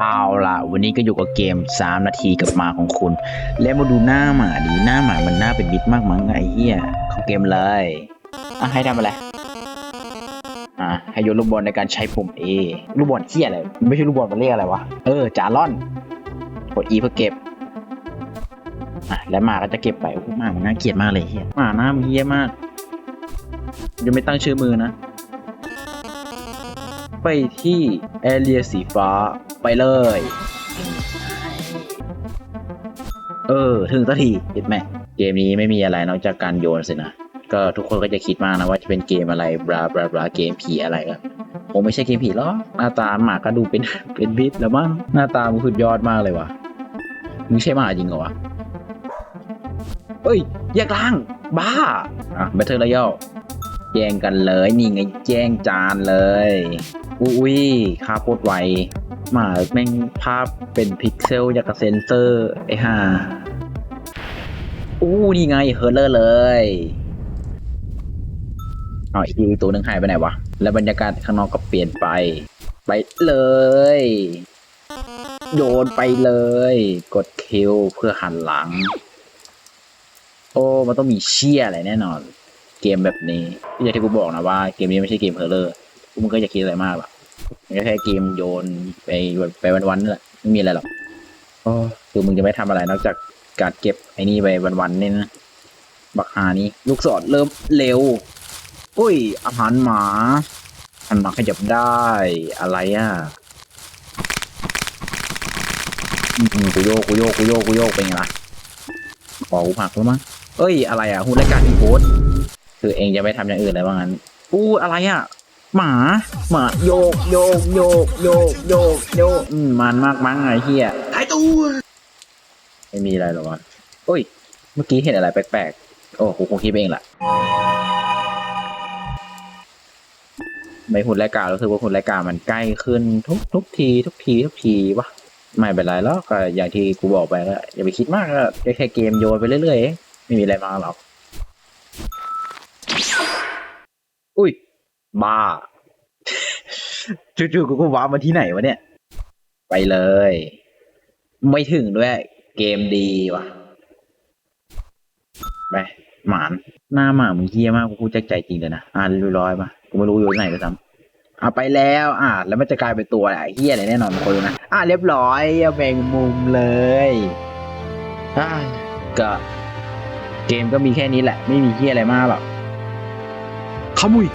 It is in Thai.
เอาล่ะ วันนี้ก็อยู่กับเกม 3 นาทีกับหมาของคุณ แล้วมาดูหน้าหมาดีหน้าหมามันหน่าเป็นมิตรมากมั้งไอ้เหี้ยเข้าเกมเลยอะให้ทำอะไรอะให้โยนลูกบอลในการใช้ปุ่ม A ลูกบอลเหี้ยอะไร ไม่ใช่ลูกบอลมันเรียกอะไรวะ เออจาร่อน กด E เพื่อเก็บอะแล้วหมาก็จะเก็บไปโอ้โหหมามันน่าเกลียดมากเลยเหี้ยหมาหน้ามันเหี้ยมากยังไม่ตั้งชื่อมือนะ ไปที่แอเรียสีฟ้าไปเลย เออ ถึงสักทีเห็นไหมเกมนี้ไม่มีอะไรนอกจากการโยนสินะ ก็ทุกคนก็จะคิดมากนะว่าจะเป็นเกมอะไรบลาบลาบลาเกมผีอะไรกันคงไม่ใช่เกมผีหรอกหน้าตาหมาก็ดูเป็นเป็นบิดแล้วมั้งหน้าตามันสุดยอดมากเลยวะมึงใช่หมาจริงเหรอวะเอ้ยแยกล่าง บ้าอะ Battle Royale แย่งกันเลย นี่ไงแย่งจานเลย อุ้ยค่าโคตรไวมาแม่งภาพเป็นพิกเซลยากเซนเซอร์ไอ้ห่าอู้นี่ไงเฮอร์เลอร์เลยอ๋ออีกตัวหนึ่งหายไปไหนวะ แล้วบรรยากาศข้างนอกก็เปลี่ยนไป ไปเลยโยนไปเลย กดคิวเพื่อหันหลัง โอ้ มันต้องมีเชี่ยอะไรแน่นอน เกมแบบนี้อย่างที่กูบอกนะว่าเกมนี้ไม่ใช่เกมเฮอร์เลอร์กูมึงก็อย่าคิดอะไรมากหรอกมันก็แค่เกมโยนไปไปวันๆนั่นแหละไม่มีอะไรหรอกโอ้คือมึงจะไม่ทำอะไรนอกจากการเก็บไอ้นี่ไปวันๆนี่นะบักฮานี้ลูกศรเริ่มเร็วอุ้ย อาหารหมาอาหารหมาขยับได้อะไรอะอืมกูโยกกูโยกกูโยกกูโยกเป็นไงล่ะขอกูผักแล้วมั้งเอ้ย อะไรอะหุ่นรายการอีโพส คือเองจะไม่ทำอย่างอื่นเลยว่างั้นอู้อะไรอะ หมาหมาโยกโยกโยกโยกโยกโยกอืมมันมากมั้งไอ้เหี้ยหายตัวไม่มีอะไรหรอกวะโอ้ย เมื่อกี้เห็นอะไรแปลกๆ โอ้กูคงคิดไปเองแหละไม่หุ่นรายการรู้สึกว่าหุ่นรายการมันใกล้ขึ้นทุกทุกทีทุกทีทุกทีวะไม่เป็นไรแล้วก็อย่างที่กูบอกไปแล้วอย่าไปคิดมากก็แค่เกมโยนไปเรื่อยๆเองไม่มีอะไรมากหรอก อุ้ยบ้าจู่ๆกูก็ว้ามาที่ไหนวะเนี่ย ไปเลย ไม่ถึงด้วย เกมดีว่ะ ไป หมาน หน้าหมามึงเฮี้ยมากกูพูดจใจจริงเลยนะ อ่านรียบร้อยมากูไม่รู้อยู่ไหนเลยซ้ำอะไปแล้ว อะแล้วมันจะกลายเป็นตัวอะไรเฮี้ยอะไรแน่นอนคนดูนะ อะเรียบร้อยแบ่งมุมเลยอะก็เกมก็มีแค่นี้แหละ ไม่มีเฮี้ยอะไรมากหรอก Хамуй.